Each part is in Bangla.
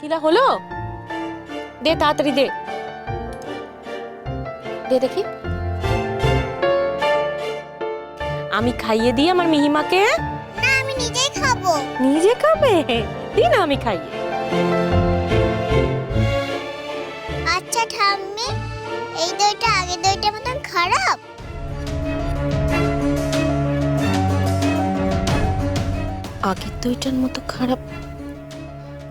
শিলা হলো? দে তাড়াতাড়ি দে। দে দেখি। আমি খাইয়ে দিই আমার মিহিমাকে? না আমি নিজেই খাব। নিজে খাবে? দি না আমি খাইয়ে। আচ্ছা ঠাম্মি এই দইটা আগের দইটার মতন খারাপ? আগের দইটার মতো খারাপ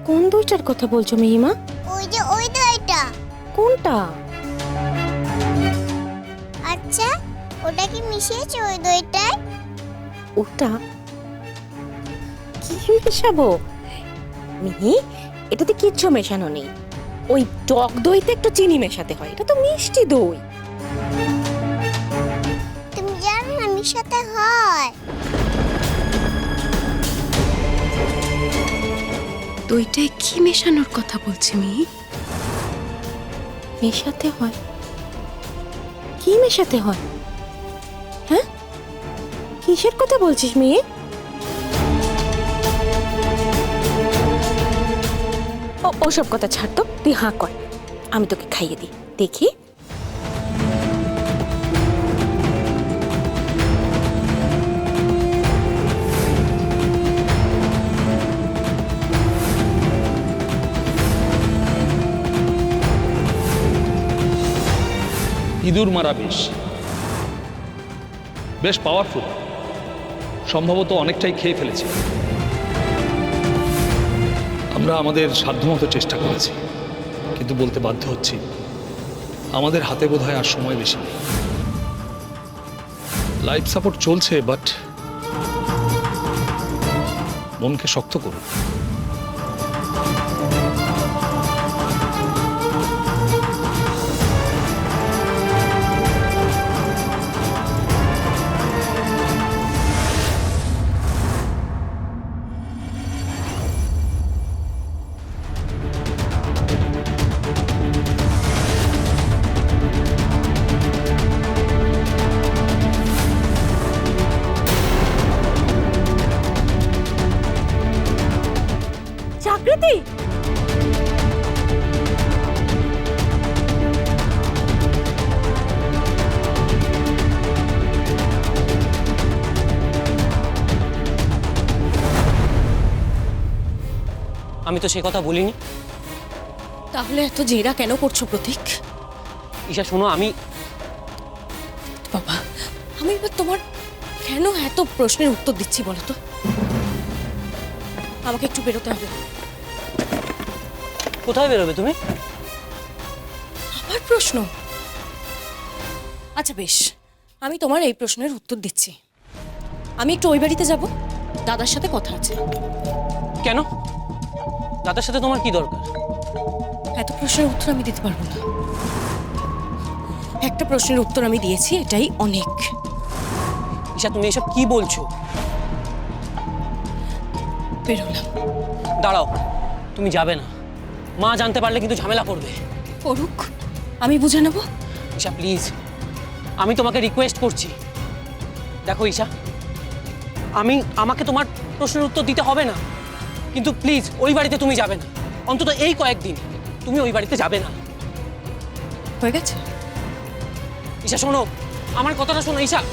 কোন দইটার কথা বলছো মিহিমা? ওই যে ওই দইটা। কোনটা? আচ্ছা ওটা কি মিশিয়েছে ওই দইটায়? ওটা? কি মেশাবো? মিহি এটাতে কিচ্ছু মেশানো নেই। ওই টক দইতে একটু চিনি মেশাতে হয় এটা তো মিষ্টি দই। তুমি জানো না মিশাতে হয়। দইটায় কি মেশানোর কথা বলছি মিহি মেশাতে হয়। কি মেশাতে হয়? হ্যাঁ? কিসের কথা বলছিস, মেয়ে? ওসব কথা ছাড় তো, তুই হাঁ কর। আমি তোকে খাইয়ে দিই। দেখি? ইঁদুর মারা বিষ বেশ পাওয়ারফুল সম্ভবত অনেকটাই খেয়ে ফেলেছে। আমরা আমাদের সাধ্যমতো চেষ্টা করেছি, কিন্তু বলতে বাধ্য হচ্ছি, আমাদের হাতে বোধ আর সময় বেশি নেই। লাইফ সাপোর্ট চলছে বাট মনকে শক্ত করুন। চাকরিতে আমি তো সে কথা বলিনি। তাহলে এত জেরা কেন করছ প্রতীক? ঈশা শোনো আমি বাবা আমি এবার তোমার কেন এত প্রশ্নের উত্তর দিচ্ছি বলো তো? আমাকে একটু বেরোতে হবে। কোথায় বেরোবে তুমি? আবার প্রশ্ন। আচ্ছা বেশ। আমি তোমার এই প্রশ্নের উত্তর দিচ্ছি। আমি একটু ওই বাড়িতে যাব। দাদার সাথে কথা আছে। কেন? দাদার সাথে তোমার কি দরকার? এত প্রশ্নের উত্তর আমি দিতে পারব না। একটা প্রশ্নের উত্তর আমি দিয়েছি এটাই অনেক। ঈশা তুমি এসব কি বলছো? বেরোলাম। দাঁড়াও তুমি যাবে না। মা জানতে পারলে কিন্তু ঝামেলা করবে। করুক আমি বুঝে নেব। ঈশা প্লিজ আমি তোমাকে রিকোয়েস্ট করছি। দেখো ঈশা আমি আমাকে তোমার প্রশ্নের উত্তর দিতে হবে না। কিন্তু প্লিজ ওই বাড়িতে তুমি যাবে না। অন্তত এই কয়েকদিন তুমি ওই বাড়িতে যাবে না। হয়ে গেছে? ঈশা শোনো আমার কথাটা শোনো ঈশা।